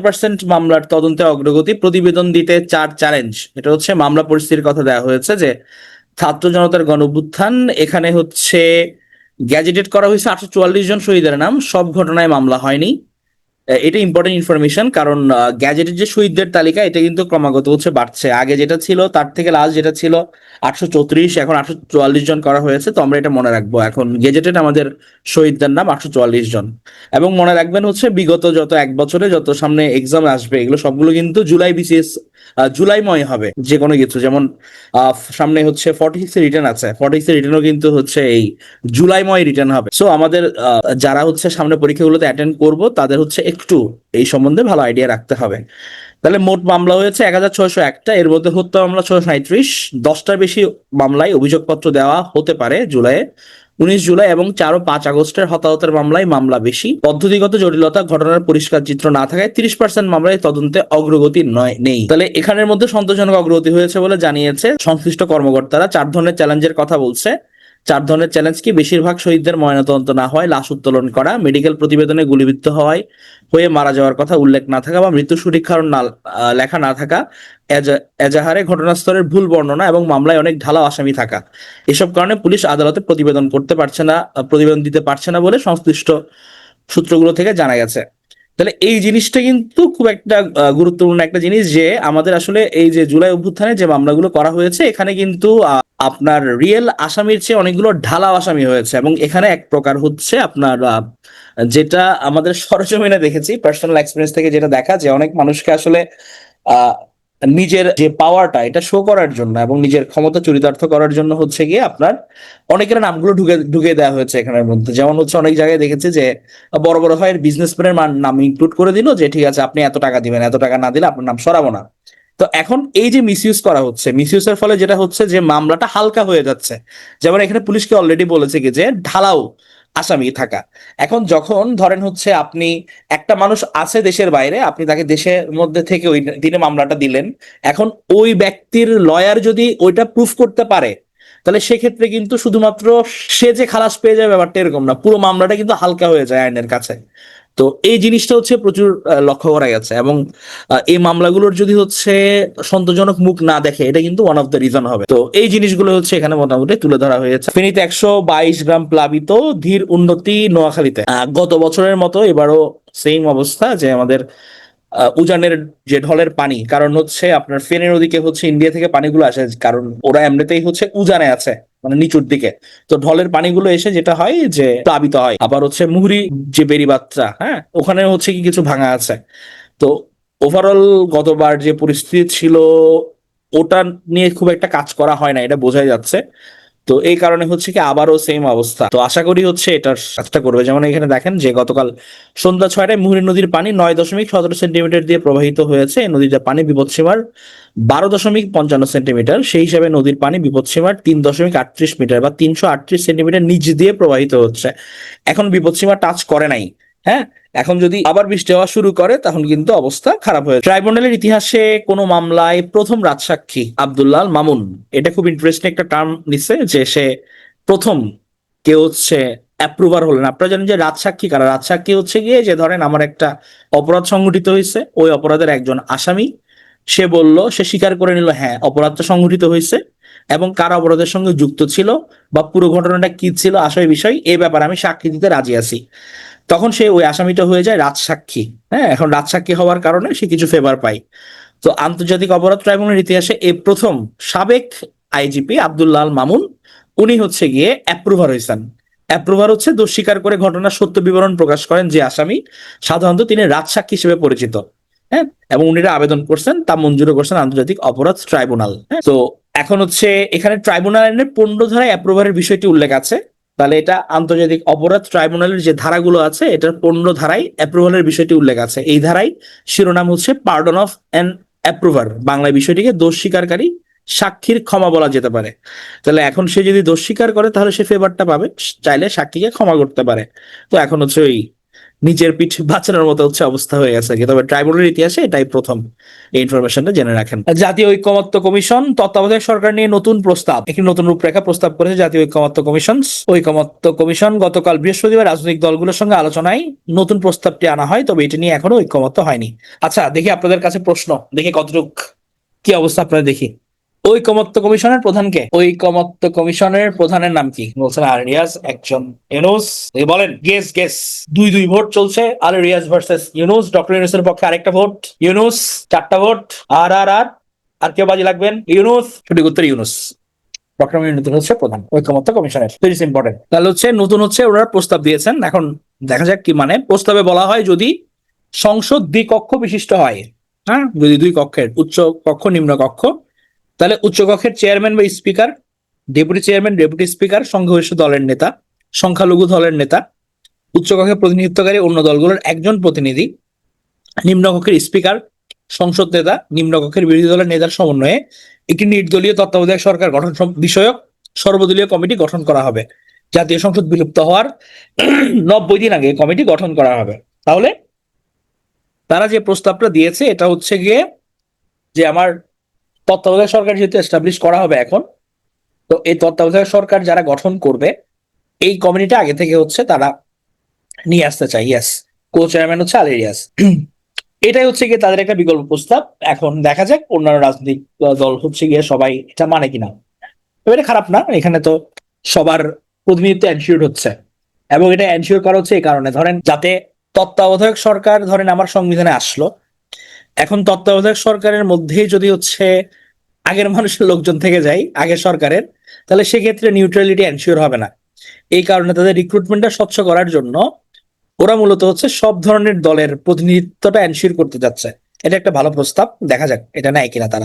Percent মামলার তদন্তে অগ্রগতি প্রতিবেদন দিতে চার চ্যালেঞ্জ এটা হচ্ছে মামলা পরিস্থিতির কথা দেওয়া হয়েছে যে ছাত্র জনতার গণ এখানে হচ্ছে গ্যাজেটেড করা হয়েছে আটশো চুয়াল্লিশ জন শহীদের নাম, সব ঘটনায় মামলা হয়নি। এটা ইম্পর্টেন্ট ইনফরমেশন কারণ গ্যাজেটের যে শহীদদের তালিকা, এটা কিন্তু ক্রমাগত হচ্ছে বাড়ছে। আগে যেটা ছিল, তার থেকে লাস্ট যেটা ছিল, আটশো চৌত্রিশ, এখন আটশো চুয়াল্লিশ জন করা হয়েছে। তো আমরা এটা মনে রাখব। এখন গেজেটেড আমাদের শহীদদের নাম আটশো চুয়াল্লিশ জন। এবং মনে রাখবেন হচ্ছে, বিগত যত এক বছরে যত সামনে এক্সাম আসবে, এগুলো সবগুলো কিন্তু জুলাই বিসিএস জুলাইময় হবে যে কোনো কিছু। যেমন সামনে হচ্ছে ফর্টি সিক্স রিটার্ন আছে। ফর্টি সিক্স রিটার্নও কিন্তু হচ্ছে এই জুলাইময় রিটার্ন হবে। সো আমাদের যারা হচ্ছে সামনে পরীক্ষাগুলোতে অ্যাটেন্ড করব, তাদের হচ্ছে একটু এই সম্বন্ধে ভালো আইডিয়া রাখতে হবে। তাহলে মোট মামলা হয়েছে এক হাজার ছয়শো একটা, এর মধ্যে হত্যা মামলা ছয়শো সাঁত্রিশ দশটার বেশি মামলায় অভিযোগপত্র দেওয়া হতে পারে জুলাইয়ে। উনিশ জুলাই এবং চার ও পাঁচ আগস্টের হতাহতের মামলায় মামলা বেশি। পদ্ধতিগত জটিলতা, ঘটনার পরিষ্কার চিত্র না থাকায় তিরিশ পার্সেন্ট মামলায় তদন্তে অগ্রগতি নয়, নেই। তাহলে এখানের মধ্যে সন্তোষজনক অগ্রগতি হয়েছে বলে জানিয়েছে সংশ্লিষ্ট কর্মকর্তারা। চার ধরনের চ্যালেঞ্জের কথা বলছে। চার ধরনের চ্যালেঞ্জ কি? বেশিরভাগ শহীদদের ময়নাতদন্ত না হয় লাশ উত্তোলন করা মেডিকেল প্রতিবেদনে গুলিবিদ্ধ হওয়ায় হয়ে মারা যাওয়ার কথা উল্লেখ না থাকা বা মৃত্যু সুরক্ষার না লেখা না থাকা, এজা- এজাহারে ঘটনাস্থলের ভুল বর্ণনা এবং মামলায় অনেক ঢালাও আসামি থাকা। এসব কারণে পুলিশ আদালতে প্রতিবেদন করতে পারছে না প্রতিবেদন দিতে পারছে না বলে সংশ্লিষ্ট সূত্রগুলো থেকে জানা গেছে। তাহলে এই জিনিসটা কিন্তু খুব একটা গুরুত্বপূর্ণ একটা জিনিস যে আমাদের আসলে এই যে জুলাই অভ্যুত্থানে যে মামলাগুলো করা হয়েছে, এখানে কিন্তু আপনার রিয়েল আসামির চেয়ে অনেকগুলো ঢালাও আসামি হয়েছে এবং এখানে এক প্রকার হচ্ছে আপনার যেটা আমাদের সরজমিনে দেখেছি পার্সোনাল এক্সপিরিয়েন্স থেকে যেটা দেখা যে অনেক মানুষকে আসলে নিজের যে পাওয়ারটা এটা শো করার জন্য এবং নিজের ক্ষমতা চরিতার্থ করার জন্য হচ্ছে গিয়ে আপনার অনেকের নামগুলো ঢুকে ঢুকে দেওয়া হয়েছে এখানের মধ্যে। যেমন হচ্ছে অনেক জায়গায় দেখেছি যে, বড় বড় ভাইয়ের বিজনেসম্যানের নাম ইনক্লুড করে দিল যে, ঠিক আছে, আপনি এত টাকা দিবেন, এত টাকা না দিলে আপনার নাম সরাবো না। তো এখন এই যে মিসইউজ করা হচ্ছে মিসইউজের ফলে যেটা হচ্ছে যে মামলাটা হালকা হয়ে যাচ্ছে। যেমন এখানে পুলিশকে অলরেডি বলেছে কি যে ঢালাও আসামি থাকা। এখন যখন ধরেন হচ্ছে আপনি একটা মানুষ আছে দেশের বাইরে, আপনি তাকে দেশের মধ্যে থেকে ওই দিনে মামলাটা দিলেন, এখন ওই ব্যক্তির লয়ার যদি ওইটা প্রুফ করতে পারে, তাহলে সেক্ষেত্রে কিন্তু শুধুমাত্র সে যে খালাস পেয়ে যাবে ব্যাপারটা এরকম না, পুরো মামলাটা কিন্তু হালকা হয়ে যায় আইনের কাছে। তো এই জিনিসটা হচ্ছে প্রচুর লক্ষ্য করা গেছে এবং এই মামলাগুলোর যদি হচ্ছে সন্তোষজনক মুখ না দেখে, এটা কিন্তু ওয়ান অফ দ্য রিজন হবে। তো এই জিনিসগুলো হচ্ছে এখানে মোটামুটি তুলে ধরা হয়েছে। ফেনীতে একশো বাইশ গ্রাম প্লাবিত ধীর উন্নতি নোয়াখালীতে। গত বছরের মতো এবারও সেম অবস্থা যে আমাদের উজানের যে ঢলের পানি, কারণ হচ্ছে আপনার ফেনী নদীকে হচ্ছে ইন্ডিয়া থেকে পানিগুলো আসে, কারণ ওরা এমনিতেই হচ্ছে উজানে আছে। মানে নিচুর দিকে। তো ঢলের পানিগুলো এসে যেটা হয় যে প্লাবিত হয়। আবার হচ্ছে মুহুরি যে বেরিবাত্রা হ্যাঁ ওখানে হচ্ছে কি কিছু ভাঙা আছে। তো ওভারঅল গতবার যে পরিস্থিতি ছিল, ওটা নিয়ে খুব একটা কাজ করা হয় না, এটা বোঝাই যাচ্ছে। তো এই কারণে হচ্ছে কি আবারও সেম অবস্থা। তো আশা করি হচ্ছে এটার কাজটা করবে। যেমন এখানে দেখেন যে গতকাল সন্ধ্যা ছয়টায় মুহুরী নদীর পানি নয় দশমিক সতেরো সেন্টিমিটার দিয়ে প্রবাহিত হয়েছে। নদীতে পানি বিপদসীমার বারো দশমিক পঞ্চান্ন সেন্টিমিটার। সেই হিসাবে নদীর পানি বিপদসীমার তিন দশমিক আটত্রিশ মিটার বা তিনশো আটত্রিশ সেন্টিমিটার নিচ দিয়ে প্রবাহিত হচ্ছে। এখন বিপদসীমা টাচ করে নাই। হ্যাঁ? এখন যদি আবার বৃষ্টি হওয়া শুরু করে, তখন কিন্তু অবস্থা খারাপ হয়ে ট্রাইব্যুনালের ইতিহাসে কোনো মামলায় প্রথম রাজসাক্ষী আব্দুল্লাহ মামুন। এটা খুব ইন্টারেস্টিং একটা টার্ম নিচ্ছে যে সে প্রথম কেউ হচ্ছে অ্যাপ্রুভার হলেন। আপনারা জানেন যে রাজসাক্ষী কারা? রাজসাক্ষী হচ্ছে গিয়ে যে ধরেন আমার একটা অপরাধ সংঘটিত হয়েছে, ওই অপরাধের একজন আসামি। সে বলল, সে স্বীকার করে নিল হ্যাঁ অপরাধটা সংঘটিত হয়েছে এবং কার অপরাধের সঙ্গে যুক্ত ছিল বা পুরো ঘটনাটা কি ছিল, আসল বিষয়, এ ব্যাপারে আমি সাক্ষী দিতে রাজি আছি। তখন সে ওই আসামিটা হয়ে যায় রাজসাক্ষী। হ্যাঁ এখন রাজসাক্ষী হওয়ার কারণে সে কিছু ফেভার পায়। তো আন্তর্জাতিক অপরাধ ট্রাইব্যুনালের ইতিহাসে এই প্রথম সাবেক আইজিপি আব্দুল্লাহ মামুন, উনি হচ্ছে গিয়ে অ্যাপ্রুভার হয়েছেন। অ্যাপ্রুভার হচ্ছে দোষ স্বীকার করে ঘটনার সত্য বিবরণ প্রকাশ করেন যে আসামি সাধারণত তিনি রাজসাক্ষী হিসেবে পরিচিত। হ্যাঁ এবং উনিরা আবেদন করছেন, তা মঞ্জুরও করছেন আন্তর্জাতিক অপরাধ ট্রাইব্যুনাল। হ্যাঁ? তো এখন হচ্ছে এখানে ট্রাইব্যুনাল আইনের ধারায় অ্যাপ্রুভারের বিষয়টি উল্লেখ আছে। তাহলে এটা আন্তর্জাতিক অপরাধ ট্রাইব্যুনালের যে ধারাগুলো আছে, এটার পণ্য ধারায় অ্যাপ্রুভালের বিষয়টি উল্লেখ আছে। এই ধারায় শিরোনাম হচ্ছে পার্ডন অফ অ্যান অ্যাপ্রুভার বাংলায় বিষয়টিকে দোষ স্বীকারকারী সাক্ষীর ক্ষমা বলা যেতে পারে। তাহলে এখন সে যদি দোষ স্বীকার করে, তাহলে সে ফেভারটা পাবে। চাইলে সাক্ষীকে ক্ষমা করতে পারে। তো এখন হচ্ছে ওই নিজের পিঠ বাঁচানোর মতো হচ্ছে অবস্থা হয়ে গেছে তবে ট্রাইব্যুনালের ইতিহাসে এটাই প্রথম এই ইনফরমেশনটা জেনে রাখেন। জাতীয় ঐক্যমত্য কমিশন, তত্ত্বাবধায়ক সরকার নিয়ে নতুন প্রস্তাব। একটি নতুন রূপরেখা প্রস্তাব করেছে জাতীয় ঐক্যমত্য কমিশন। ঐক্যমত্য কমিশন গতকাল বৃহস্পতিবার রাজনৈতিক দলগুলোর সঙ্গে আলোচনায় নতুন প্রস্তাবটি আনা হয়, তবে এটি নিয়ে এখনও ঐক্যমত্য হয়নি। আচ্ছা দেখি আপনাদের কাছে প্রশ্ন। দেখি কতটুক কি অবস্থা আপনারা দেখি। ঐকমত্য কমিশনের প্রধানকে? ঐকমত্য কমিশনের প্রধানের নাম কি? বলছেন আর রিয়াজ একজন ইউনুস। বলেন গেস গেস দুই দুই ভোট চলছে আর রিয়াজ ভার্সেস ইউনুস। ডক্টর ইউনুসের পক্ষে আরেকটা ভোট, ইউনুস, চারটা ভোট। আর আর আর আর কেউ বাজি লাগবেন? ইউনুস। সঠিক উত্তর ইউনুস। ডক্টর ইউনুস হচ্ছে প্রধান, ঐকমত্য কমিশনের। ভেরি ইম্পর্টেন্ট তাহলে হচ্ছে, নতুন হচ্ছে, ওনারা প্রস্তাব দিয়েছেন। এখন দেখা যাক কি মানে। প্রস্তাবে বলা হয়, যদি সংসদ দ্বিকক্ষ বিশিষ্ট হয় হ্যাঁ? যদি দুই কক্ষের, উচ্চ কক্ষ, নিম্ন কক্ষ তাহলে উচ্চকক্ষের চেয়ারম্যান বা speaker deputy chairman deputy speaker সংখ্যাগরিষ্ঠ দলের নেতা, সংখ্যালঘু দলের নেতা, উচ্চকক্ষের প্রতিনিধিত্বকারী অন্য দলগুলোর একজন প্রতিনিধি, নিম্নকক্ষের স্পিকার সংসদ নেতা, নিম্নকক্ষের বিরোধী দলের নেতার সমন্বয়ে একটি নির্দলীয় তত্ত্বাবধায়ক সরকার গঠন বিষয়ক সর্বদলীয় কমিটি গঠন করা হবে। জাতীয় সংসদ বিলুপ্ত হওয়ার নব্বই দিন আগে কমিটি গঠন করা হবে। তাহলে তারা যে প্রস্তাবটা দিয়েছে, এটা হচ্ছে গিয়ে যে আমার তত্ত্বাবধায়ক সরকার যেহেতু এস্টাবলিশ করা হবে এখন, তো এই তত্ত্বাবধায়ক সরকার যারা গঠন করবে, এই কমিটিটা আগে থেকে হচ্ছে তারা নিয়ে আসতে চাই ইয়াস কো চেয়ারম্যান হচ্ছে আলেরিয়াস এটাই হচ্ছে গিয়ে তাদের একটা বিকল্প প্রস্তাব। এখন দেখা যাক অন্যান্য রাজনৈতিক দল হচ্ছে গিয়ে সবাই এটা মানে কিনা। এটা খারাপ না, এখানে তো সবার প্রতিনিধিত্ব এনশিওর হচ্ছে। এবং এটা এনশিওর করা হচ্ছে এই কারণে। ধরেন যাতে তত্ত্বাবধায়ক সরকার ধরেন আমার সংবিধানে আসলো এখন তত্ত্বাবধায়ক সরকারের মধ্যেই যদি হচ্ছে আগের মানুষের লোকজন থেকে যায়, আগের সরকারের, তাহলে সেক্ষেত্রে নিউট্রালিটি এনশিওর হবে না। এই কারণে তাদের রিক্রুটমেন্টটা স্বচ্ছ করার জন্য ওরা মূলত হচ্ছে সব ধরনের দলের প্রতিনিধিত্বটা এনশিওর করতে যাচ্ছে এটা একটা ভালো প্রস্তাব, দেখা যাক এটা নেয় কিনা তারা।